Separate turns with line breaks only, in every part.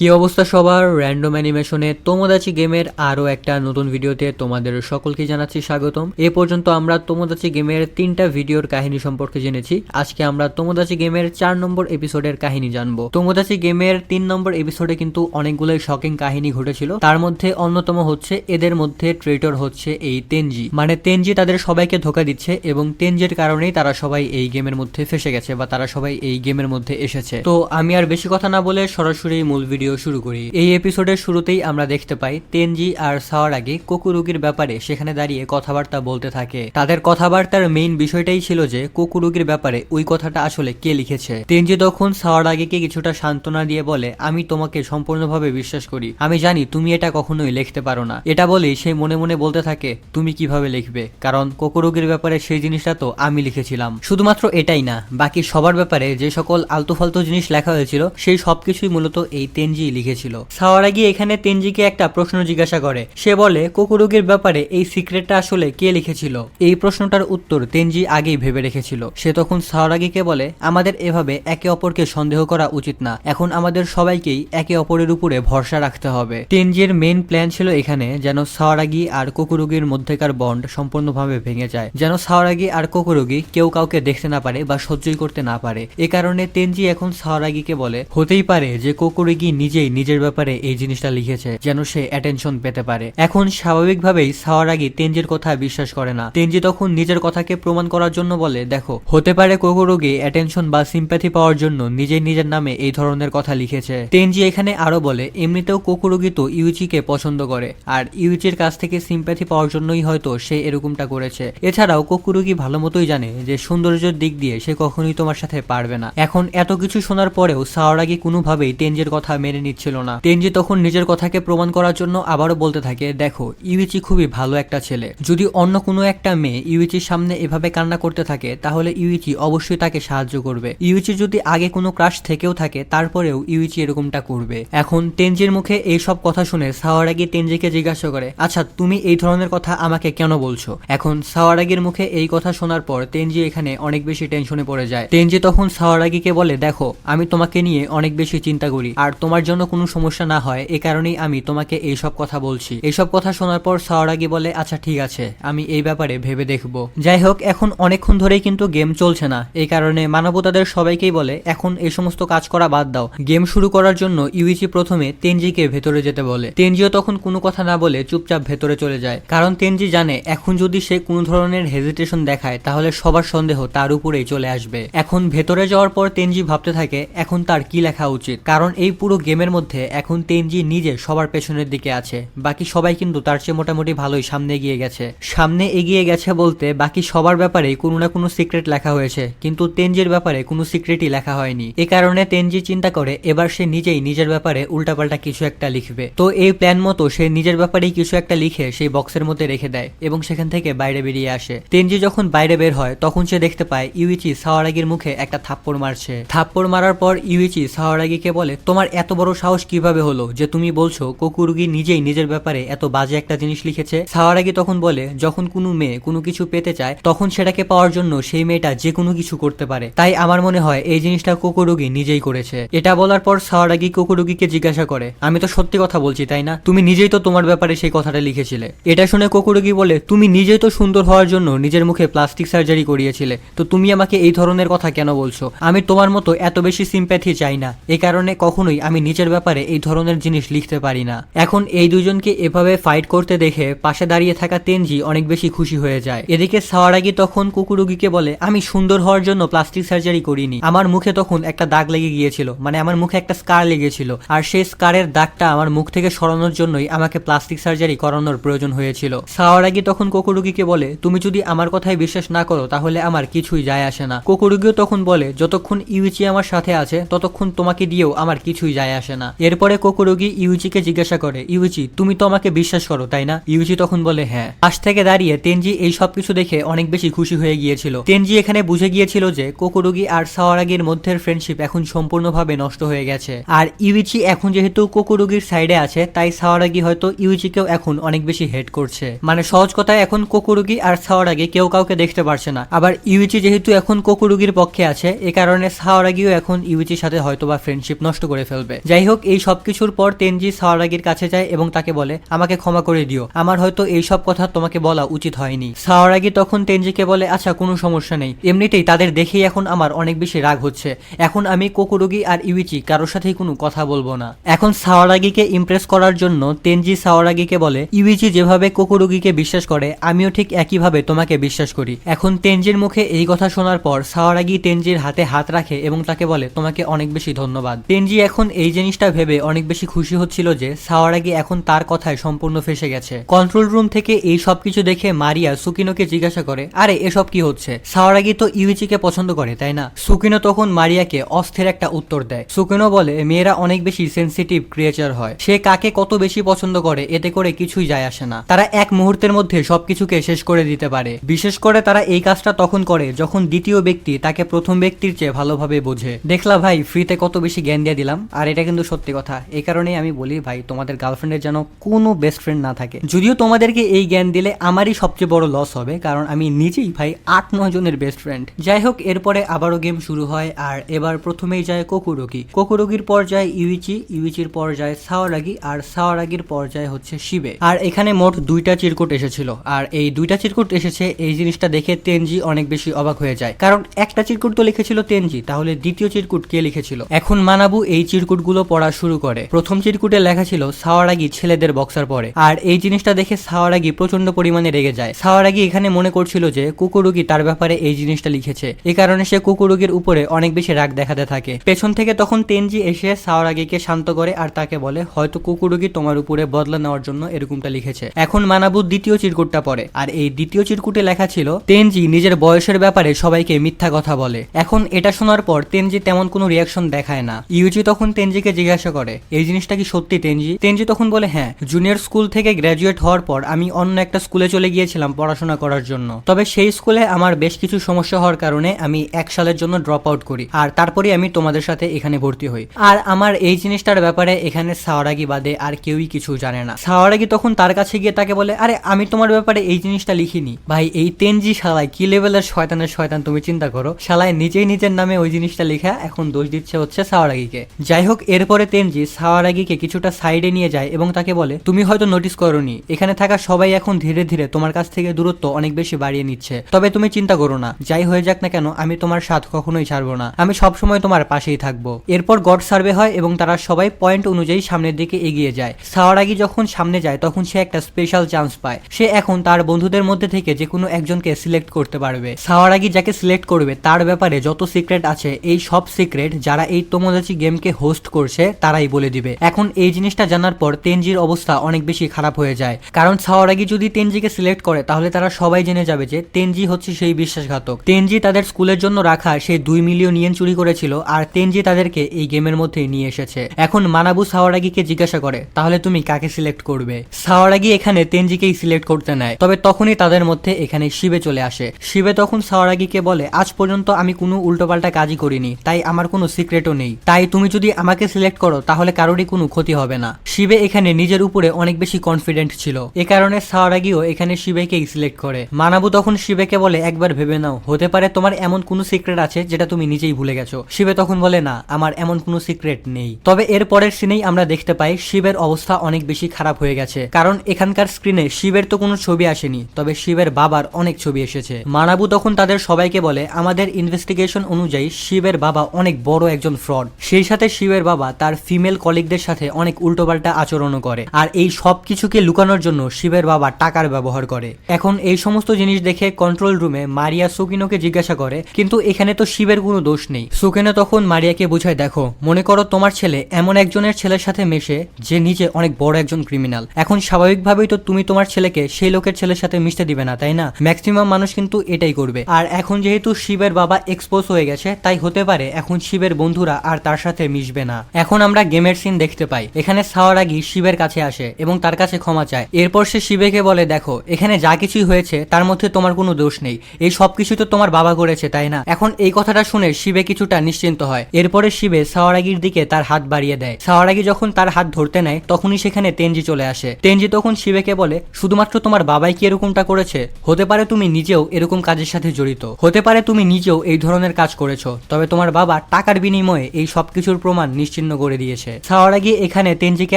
কি অবস্থা সবার? র্যান্ডম অ্যানিমেশনে তোমোদাচি গেমের আরও একটা নতুন ভিডিওতে তোমাদের সকলকে জানাচ্ছি স্বাগতম। এ পর্যন্ত আমরা তোমোদাচি গেমের তিনটা ভিডিওর কাহিনী সম্পর্কে জেনেছি। আজকে আমরা তোমোদাচি গেমের চার নম্বর এপিসোডের কাহিনী জানব। তোমোদাচি গেমের তিন নম্বর এপিসোডে কিন্তু অনেকগুলোই শকিং কাহিনী ঘটেছিল। তার মধ্যে অন্যতম হচ্ছে, এদের মধ্যে ট্রেটর হচ্ছে এই তেনজি মানে তেনজি তাদের সবাইকে ধোকা দিচ্ছে এবং তেনজির কারণেই তারা সবাই এই গেমের মধ্যে ফেসে গেছে বা তারা সবাই এই গেমের মধ্যে এসেছে। তো আমি আর বেশি কথা না বলে সরাসরি মূল ভিডিও শুরু করি। এই এপিসোডের শুরুতেই আমরা দেখতে পাই তেনজি আর সাওয়ার আগে কোকুরুগির ব্যাপারে সেখানে দাঁড়িয়ে কথাবার্তা বলতে থাকে। তাদের কথাবার্তার মেইন বিষয়টাই ছিল যে কোকুরুগির ব্যাপারে ওই কথাটা আসলে কে লিখেছে। তেনজি তখন সাওয়ার আগেকে কিছুটা সান্ত্বনা দিয়ে বলে, আমি তোমাকে সম্পূর্ণভাবে বিশ্বাস করি। আমি জানি তুমি এটা কখনোই লিখতে পারো না। এটা বলেই সে মনে মনে বলতে থাকে, তুমি কীভাবে লিখবে? কারণ কোকুরুগির ব্যাপারে সেই জিনিসটা তো আমি লিখেছিলাম। শুধুমাত্র এটাই না, বাকি সবার ব্যাপারে যে সকল আলতু ফালতু জিনিস লেখা হয়েছিল, সেই সবকিছুই মূলত এই তেনজি লিখেছিল। সাওয়ারাগি এখানে তেনজিকে একটা প্রশ্ন জিজ্ঞাসা করে। সে বলে, কোকুরুগির ব্যাপারে এই সিক্রেটটা আসলে কে লিখেছিল? এই প্রশ্নটার উত্তর তেনজি আগেই ভেবে রেখেছিল। সে তখন সাওয়ারাগিকে বলে, আমাদের এভাবে একে অপরকে সন্দেহ করা উচিত না। এখন আমাদের সবাইকেই একে অপরের উপরে ভরসা রাখতে হবে। তেনজির মেন প্ল্যান ছিল এখানে যেন সাওয়ারাগি আর কোকুরুগির মধ্যেকার বন্ড সম্পূর্ণভাবে ভেঙে যায়। যেন সাওয়ারাগি আর কোকুরুগি কেউ কাউকে দেখতে না পারে বা সহ্যই করতে না পারে। এ কারণে তেনজি এখন সাওয়ারাগিকে বলে, হতেই পারে যে কোকুরুগি নিজেই নিজের ব্যাপারে এই জিনিসটা লিখেছে যেন সে অ্যাটেনশন পেতে পারে। এখন স্বাভাবিকভাবেই সাওয়ারাগি তেনজির কথা বিশ্বাস করে না। তেনজি তখন নিজের কথাকে প্রমাণ করার জন্য বলে, দেখো, হতে পারে কোকুরুগি অ্যাটেনশন বা সিম্প্যাথি পাওয়ার জন্য নিজেই নিজের নামে এই ধরনের কথা লিখেছে। তেনজি এখানে আরও বলে, এমনিতেও কোকুরুগি তো ইউচিকে পছন্দ করে, আর ইউচির কাছ থেকে সিম্প্যাথি পাওয়ার জন্যই হয়তো সে এরকমটা করেছে। এছাড়াও কোকুরুগি ভালো মতোই জানে যে সৌন্দর্যের দিক দিয়ে সে কখনোই তোমার সাথে পারবে না। এখন এত কিছু শোনার পরেও সাওয়ারাগি কোনোভাবেই তেনজির কথা মেনে নিচ্ছিল না। তেনজি তখন নিজের কথাকে প্রমাণ করার জন্য আবারও বলতে থাকে, দেখো, ইউইচি খুবই ভালো একটা ছেলে। যদি অন্য কোনো একটা মেয়ে ইউইচির সামনে এভাবে কান্না করতে থাকে, তাহলে ইউইচি অবশ্যই তাকে সাহায্য করবে। ইউইচি যদি আগে কোনো ক্রাশ থেকেও থাকে, তারপরেও ইউইচি এরকমটা করবে। এখন তেনজির মুখে এই সব কথা শুনে সাওয়ারাগি তেনজিকে জিজ্ঞাসা করে আচ্ছা তুমি এই ধরনের কথা আমাকে কেন বলছো? এখন সাওয়ারাগির মুখে এই কথা শোনার পর তেনজি এখানে অনেক বেশি টেনশনে পড়ে যায়। তেনজি তখন সাওয়ারাগিকে বলে, দেখো, আমি তোমাকে নিয়ে অনেক বেশি চিন্তা করি, আর তোমার জন্য কোনো সমস্যা না হয়, এ কারণেই আমি তোমাকে এই সব কথা বলছি। এইসব কথা শোনার পর সাওয়ারাগি বলে আচ্ছা ঠিক আছে, আমি এই ব্যাপারে ভেবে দেখব। যাই হোক, এখন অনেকক্ষণ ধরেই কিন্তু গেম চলছে না। এই কারণে মানবতাদের সবাইকেই বলে, এখন এই সমস্ত কাজ করা বাদ দাও। গেম শুরু করার জন্য ইউইচি প্রথমে তেনজিকে ভেতরে যেতে বলে। তেনজিও তখন কোনো কথা না বলে চুপচাপ ভেতরে চলে যায়। কারণ তেনজি জানে, এখন যদি সে কোনো ধরনের হেজিটেশন দেখায়, তাহলে সবার সন্দেহ তার উপরেই চলে আসবে। এখন ভেতরে যাওয়ার পর তেনজি ভাবতে থাকে, এখন তার কি লেখা উচিত? কারণ এই পুরো গেমের মধ্যে এখন তেনজি নিজে সবার পেছনের দিকে আছে। বাকি সবাই কিন্তু তার চেয়ে মোটামুটি ভালোই সামনে এগিয়ে গেছে। সামনে এগিয়ে গেছে বলতে বাকি সবার ব্যাপারে কোনো না কোনো সিক্রেট লেখা হয়েছে, কিন্তু তেনজির ব্যাপারে কোনো সিক্রেটই লেখা হয়নি। এ কারণে তেনজি চিন্তা করে, এবার সে নিজেই নিজের ব্যাপারে উল্টাপাল্টা কিছু একটা লিখবে। তো এই প্ল্যান মতো সে নিজের ব্যাপারেই কিছু একটা লিখে সেই বক্সের মধ্যে রেখে দেয় এবং সেখান থেকে বাইরে বেরিয়ে আসে। তেনজি যখন বাইরে বের হয়, তখন সে দেখতে পায় ইউইচি সাওয়ারাগির মুখে একটা থাপ্পড় মারছে। থাপ্পড় মারার পর ইউইচি সাওয়ারাগিকে বলে, তোমার এত বড় সাহস কীভাবে হলো যে তুমি বলছো কোকুরুগি নিজেই নিজের ব্যাপারে এত বাজে একটা জিনিস লিখেছে? সাওয়ারাগি তখন বলে, যখন কোনো মেয়ে কোনো কিছু পেতে চায়, তখন সেটাকে পাওয়ার জন্য সেই মেয়েটা যে কোনো কিছু করতে পারে। তাই আমার মনে হয় এই জিনিসটা কোকুরুগি নিজেই করেছে। এটা বলার পর সাওয়ারাগি কোকুরুগিকে জিজ্ঞাসা করে, আমি তো সত্যি কথা বলছি, তাই না? তুমি নিজেই তো তোমার ব্যাপারে সেই কথাটা লিখেছিলে। এটা শুনে কোকুরুগি বলে, তুমি নিজেই তো সুন্দর হওয়ার জন্য নিজের মুখে প্লাস্টিক সার্জারি করিয়েছিলে। তো তুমি আমাকে এই ধরনের কথা কেন বলছো? আমি তোমার মতো এত বেশি সিম্প্যাথি চাই না। এই কারণে কখনোই আমি নিজের ব্যাপারে এই ধরনের জিনিস লিখতে পারি না। এখন এই দুজনকে এভাবে ফাইট করতে দেখে পাশে দাঁড়িয়ে থাকা তেনজি অনেক বেশি খুশি হয়ে যায়। এদিকে সাওয়ারাগি তখন কুকুরুগিকে বলে, আমি সুন্দর হওয়ার জন্য প্লাস্টিক সার্জারি করিনি। আমার মুখে তখন একটা দাগ লেগে গিয়েছিল মানে আমার মুখে একটা স্কার লেগেছিল। আর সেই স্কারের দাগটা আমার মুখ থেকে সরানোর জন্যই আমাকে প্লাস্টিক সার্জারি করানোর প্রয়োজন হয়েছিল। সাওয়ারাগি তখন কোকুরুগিকে বলে, তুমি যদি আমার কথায় বিশ্বাস না করো, তাহলে আমার কিছুই যায় আসে না। কোকুরুগিও তখন বলে, যতক্ষণ ইউচি আমার সাথে আছে, ততক্ষণ তোমাকে দিয়েও আমার কিছুই যায় আসে না। এরপরে কোকুরুগি ইউচিকে জিজ্ঞাসা করে ইউচি তুমি তো আমাকে বিশ্বাস করো, তাই না? ইউচি তখন বলে হ্যাঁ। পাশ থেকে দাঁড়িয়ে তেনজি এই সব কিছু দেখে অনেক বেশি খুশি হয়ে গিয়েছিল। তেনজি এখানে বুঝে গিয়েছিল যে কোকুরুগি আর সাওয়ারাগির মধ্যের ফ্রেন্ডশিপ এখন সম্পূর্ণভাবে নষ্ট হয়ে গেছে। আর ইউইচি এখন যেহেতু কোকুরুগির সাইডে আছে, তাই সাওয়ারাগি হয়তো ইউইচিকেও এখন অনেক বেশি হেড করছে। মানে সহজ কথায় এখন কোকুরুগি আর সাওয়ারাগি কেউ কাউকে দেখতে পারছে না। আবার ইউইচি যেহেতু এখন কোকুরুগির পক্ষে আছে, এ কারণে সাওয়ারাগিও এখন ইউইচির সাথে হয়তো বা ফ্রেন্ডশিপ নষ্ট করে ফেলবে। যাই হোক এই সব কিছুর পর তেনজি সাওয়ারাগির কাছে যায় এবং তাকে বলে, আমাকে ক্ষমা করে দিও। আমার হয়তো এই সব কথা তোমাকে বলা উচিত হয়নি। সাওয়ারাগি তখন তেনজিকে বলে আচ্ছা কোনো সমস্যা নেই। এমনিতেই তাদের দেখেই এখন আমার অনেক বেশি রাগ হচ্ছে। এখন আমি কোকুরুগি আর ইউইচি, কারোর সাথেই কোনো কথা বলব না। এখন সাওয়ারাগিকে ইমপ্রেস করার জন্য তেনজি সাওয়ারাগিকে বলে, ইউইচি যেভাবে কোকুরুগিকে বিশ্বাস করে, আমিও ঠিক একইভাবে তোমাকে বিশ্বাস করি। এখন তেনজির মুখে এই কথা শোনার পর সাওয়ারাগি তেনজির হাতে হাত রাখে এবং তাকে বলে, তোমাকে অনেক বেশি ধন্যবাদ। তেনজি এখন এই জিনিসটা ভেবে অনেক বেশি খুশি হচ্ছিল যে সাওয়ারাগি এখন তার কথায় সম্পূর্ণ ফেসে গেছে। কন্ট্রোল রুম থেকে এই সব কিছু দেখে মারিয়া সুকিনোকে জিজ্ঞাসা করে, আরে, এসব কি হচ্ছে? সাওয়ারাগি তো ইউইচিকে পছন্দ করে, তাই না? সুকিনো তখন মারিয়াকে অস্থির একটা উত্তর দেয়। সুকিনো বলে, মেয়েরা অনেক বেশি সেন্সিটিভ ক্রিয়েচার হয়। সে কাকে কত বেশি পছন্দ করে, এতে করে কিছুই যায় আসে না। তারা এক মুহূর্তের মধ্যে সবকিছুকে শেষ করে দিতে পারে। বিশেষ করে তারা এই কাজটা তখন করে যখন দ্বিতীয় ব্যক্তি তাকে প্রথম ব্যক্তির চেয়ে ভালোভাবে বোঝে। দেখলা ভাই ফ্রিতে কত বেশি জ্ঞান দিয়ে দিলাম? আর এটা কিন্তু সত্যি কথা। এই কারণেই আমি বলি, ভাই, তোমাদের গার্লফ্রেন্ডের যেন কোনো বেস্ট ফ্রেন্ড না থাকে। যদিও তোমাদেরকে এই জ্ঞান দিলে আমারই সবচেয়ে বড় লস হবে, কারণ আমি নিজেই, ভাই আট নয় জনের বেস্ট ফ্রেন্ড যাই হোক, এরপরে আবারও গেম শুরু হয়, আর এবার প্রথমেই যায় কোকুরুকি। কোকুরুকির পর যায় ইউইচি, ইউইচির পর যায় সাওয়ারাগি, আর সাওয়ারাগির পর যায় হচ্ছে শিবে। আর এখানে মোট দুইটা চিরকুট এসেছিল, আর এই দুইটা চিরকুট এসেছে, এই জিনিসটা দেখে তেনজি অনেক বেশি অবাক হয়ে যায়। কারণ একটা চিরকুট তো লিখেছিল তেনজি, তাহলে দ্বিতীয় চিরকুট কে লিখেছিল? এখন মানাবু এই চিরকুটগুলো পড়া শুরু করে। প্রথম চিরকুটে লেখা ছিল সাওয়ারাগি ছেলেদের বক্সার পরে। আর এই জিনিসটা দেখে সাওয়ারাগি প্রচণ্ড পরিমাণে রেগে যায়। সাওয়ারাগি এখানে মনে করছিল যে কুকুরুগি তার ব্যাপারে এই জিনিসটা লিখেছে। এই কারণে সে কুকুরুগির উপরে অনেক বেশি রাগ দেখাতে থাকে। পেছন থেকে তখন তেনজি এসে সাওয়ারাগিকে শান্ত করে আর তাকে বলে, হয়তো কুকুরুগি তোমার উপরে বদলা নেওয়ার জন্য এরকমটা লিখেছে। এখন মানাবু দ্বিতীয় চিরকুটটা পড়ে। আর এই দ্বিতীয় চিরকুটে লেখা ছিল, তেনজি নিজের বয়সের ব্যাপারে সবাইকে মিথ্যা কথা বলে। এখন এটা শোনার পর তেনজি তেমন কোনো রিয়াকশন দেখায় না। ইউজি তখন তেনজিকে জিজ্ঞাসা করে, এই জিনিসটা কি সত্যি, তেনজি? তেনজি তখন বলে হ্যাঁ জুনিয়র স্কুল থেকে গ্র্যাজুয়েট হওয়ার পর আমি অন্য একটা স্কুলে চলে গিয়েছিলাম পড়াশোনা করার জন্য। তবে সেই স্কুলে আমার বেশ কিছু সমস্যা হওয়ার কারণে আমি এক সালের জন্য ড্রপ আউট করি, আর তারপরে আমি তোমাদের সাথে এখানে ভর্তি হই। আর আমার এই জিনিসটার ব্যাপারে এখানে সাওয়ারাগি বাদে আর কেউই কিছু জানে না। সাওয়ারাগি তখন তার কাছে গিয়ে তাকে বলে, আরে, আমি তোমার ব্যাপারে এই জিনিসটা লিখিনি। ভাই, এই তেনজি শালায়, কি লেভেলের শয়তানের শয়তান, তুমি চিন্তা করো। শালায় নিজেই নিজের নামে ওই জিনিসটা লেখা, এখন দোষ দিচ্ছে হচ্ছে সাওয়ারাগিকে। যাই হোক এরপরে তেনজি সাওয়ারাগিকে কিছুটা সাইডে নিয়ে যায় এবং তাকে বলে, তুমি হয়তো নোটিস করনি। এখানে থাকা সবাই এখন ধীরে ধীরে তোমার কাছ থেকে দূরত্ব অনেক বেশি বাড়িয়ে নিচ্ছে। তবে তুমি চিন্তা করো না। যাই হয়ে যাক না কেন, আমি তোমার সাথ কখনোই ছাড়বো না। আমি সবসময় তোমার পাশেই থাকব। এরপর গড সার্ভে হয় এবং তারা সবাই পয়েন্ট অনুযায়ী সামনের দিকে এগিয়ে যায়। সাওয়ারাগি যখন সামনে যায়, তখন সে একটা স্পেশাল চান্স পায়। সে এখন তার বন্ধুদের মধ্যে থেকে যে কোনো একজনকে সিলেক্ট করতে পারবে। সাওয়ারাগি যাকে সিলেক্ট করবে, তার ব্যাপারে যত সিক্রেট আছে, এই সব সিক্রেট যারা এই তোমোদাচি গেমকে হোস্ট করছে, তারাই বলে দিবে। এখন এই জিনিসটা জানার পর তেনজির অবস্থা অনেক বেশি খারাপ হয়ে যায়। কারণ সাওয়ারাগি যদি তেনজিকে সিলেক্ট করে, তাহলে তারা সবাই জেনে যাবে যে তেনজি হচ্ছে সেই বিশ্বাসঘাতক। তেনজি তাদের স্কুলের জন্য রাখা সেই দুই মিলিয়ন ইয়েন চুরি করেছিল, আর তেনজি তাদেরকে এই গেমের মধ্যে নিয়ে এসেছে। এখন মানাবু সাওয়ারাগিকে জিজ্ঞাসা করে, তাহলে তুমি কাকে সিলেক্ট করবে? সাওয়ারাগি এখানে তেনজিকেই সিলেক্ট করতে নেয়, তবে তখনই তাদের মধ্যে এখানে শিবে চলে আসে। শিবে তখন সাওয়ারাগিকে বলে, আজ পর্যন্ত আমি কোনো উল্টোপাল্টা কাজই করিনি, তাই আমার কোনো সিক্রেটও নেই। তাই তুমি যদি আমাকে সিলেক্ট করো, তাহলে কারোরই কোনো ক্ষতি হবে না। শিবে এখানে নিজের উপরে অনেক বেশি কনফিডেন্ট ছিল। এ কারণে সাওয়ারাগিও এখানে শিবেকেই সিলেক্ট করে। মানাবু তখন শিবেকে বলে, একবার ভেবে নাও, হতে পারে তোমার এমন কোনো সিক্রেট আছে যেটা তুমি নিজেই ভুলে গেছো। শিবে তখন বলে, না, আমার এমন কোনো সিক্রেট নেই। তবে এর পরের সিনেই আমরা দেখতে পাই শিবের অবস্থা অনেক বেশি খারাপ হয়ে গেছে। কারণ এখানকার স্ক্রিনে শিবের তো কোনো ছবি আসেনি, তবে শিবের বাবার অনেক ছবি এসেছে। মানাবু তখন তাদের সবাইকে বলে, আমাদের ইনভেস্টিগেশন অনুযায়ী শিবের বাবা অনেক বড় একজন ফ্রড সেই সাথে শিবের বাবা তার ফিমেল কলিগদের সাথে অনেক উল্টোপাল্টা আচরণও করে। আর এই সব কিছুকে লুকানোর জন্য শিবের বাবা টাকার ব্যবহার করে। এখন এই সমস্ত জিনিস দেখে কন্ট্রোল রুমে মারিয়া সুকিনোকে জিজ্ঞাসা করে, কিন্তু এখানে তো শিবের কোনো দোষ নেই? সুকিনো তখন মারিয়াকে বুঝায়, দেখো, মনে করো তোমার ছেলে এমন একজনের ছেলের সাথে মেশে, যে নিজে অনেক বড় একজন ক্রিমিনাল এখন স্বাভাবিকভাবেই তো তুমি তোমার ছেলেকে সেই লোকের ছেলের সাথে মিশতে দিবে না, তাই না? ম্যাক্সিমাম মানুষ কিন্তু এটাই করবে। আর এখন যেহেতু শিবের বাবা এক্সপোজ হয়ে গেছে, তাই হতে পারে এখন শিবের বন্ধুরা আর তার সাথে মিশবে না। এখন আমরা গেমের সিন দেখতে পাই। এখানে সাওয়ারাগি শিবের কাছে আসে এবং তার কাছে ক্ষমা চায়। এরপর সে শিবেকে বলে, দেখো, এখানে যা কিছুই হয়েছে, তার মধ্যে তোমার কোনো দোষ নেই। এই সব কিছু তো তোমার বাবা করেছে, তাই না? এখন এই কথাটা শুনে শিবে কিছুটা নিশ্চিন্ত হয়। এরপরে শিবে সাওয়ারাগির দিকে তার হাত বাড়িয়ে দেয়। সাওয়ারাগি যখন তার হাত ধরতে নেয়, তখনই সেখানে তেনজি চলে আসে। তেনজি তখন শিবেকে বলে, শুধুমাত্র তোমার বাবাই কি এরকমটা করেছে? হতে পারে তুমি নিজেও এরকম কাজের সাথে জড়িত। হতে পারে তুমি নিজেও এই ধরনের কাজ করেছ। তবে তোমার বাবা টাকার বিনিময়ে এই সবকিছুর প্রমাণ নিশ্চিত নিশ্চিহ্ন করে দিয়েছে। সাওয়ারাগি এখানে তেনজিকে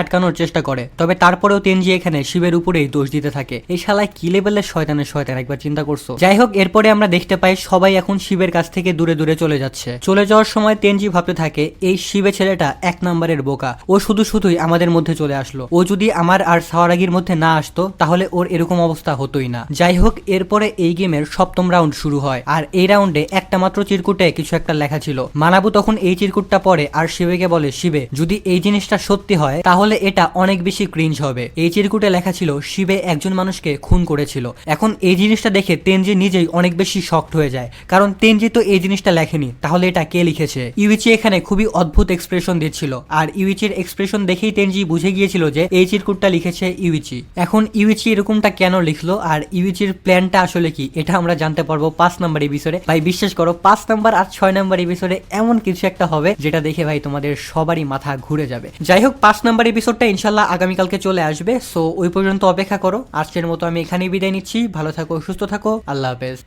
আটকানোর চেষ্টা করে, তবে তারপরেও তেনজি এখানে শিবের উপরেই দোষ দিতে থাকে। এই শালায় কি লেভেলের শয়তানের শয়তান, একবার চিন্তা করছ? যাই হোক এরপরে আমরা দেখতে পাই সবাই এখন শিবের কাছ থেকে দূরে দূরে চলে যাচ্ছে। চলে যাওয়ার সময় তেনজি ভাবতে থাকে, এই শিবে ছেলেটা এক নম্বরের বোকা। ও শুধু শুধুই আমাদের মধ্যে চলে আসলো। ও যদি আমার আর সাওয়ারাগির মধ্যে না আসতো, তাহলে ওর এরকম অবস্থা হতোই না। যাই হোক এরপরে এই গেমের সপ্তম রাউন্ড শুরু হয়। আর এই রাউন্ডে একটা মাত্র চিরকুটে কিছু একটা লেখা ছিল। মানাবু তখন এই চিরকুটটা পড়ে আর শিবেকে বলে শিবে, যদি এই জিনিসটা সত্যি হয়, তাহলে এটা অনেক বেশি ক্রিঞ্জ হবে। এই চিরকুটে লেখা ছিল, শিবে একজন মানুষকে খুন করেছিল। এখন এই জিনিসটা দেখে তেনজি নিজেই অনেক বেশি শক্ট হয়ে যায়। কারণ তেনজি তো এই জিনিসটা লেখেনি, তাহলে এটা কে লিখেছে? ইউইচি এখানে খুবই অদ্ভুত এক্সপ্রেশন দিচ্ছিল। আর ইউইচির এক্সপ্রেশন দেখেই তেনজি বুঝে গিয়েছিল যে, এই চিরকুটটা লিখেছে ইউইচি। এখন ইউইচি এরকমটা কেন লিখলো? আর ইউইচির প্ল্যানটা আসলে কি? এটা আমরা জানতে পারব পাঁচ নাম্বার এপিসোডে ভাই, বিশ্বাস করো, পাঁচ নাম্বার আর ছয় নাম্বার এপিসোডে এমন কিছু একটা হবে, যেটা দেখে ভাই তোমাদের সবারই মাথা ঘুরে যাবে। যাই হোক পাঁচ নাম্বার এপিসোডটা ইনশাল্লাহ আগামীকালকে চলে আসবে। সো ওই পর্যন্ত অপেক্ষা করো। আজকের মতো আমি এখানেই বিদায় নিচ্ছি। ভালো থাকো, সুস্থ থাকো। আল্লাহ হাফেজ।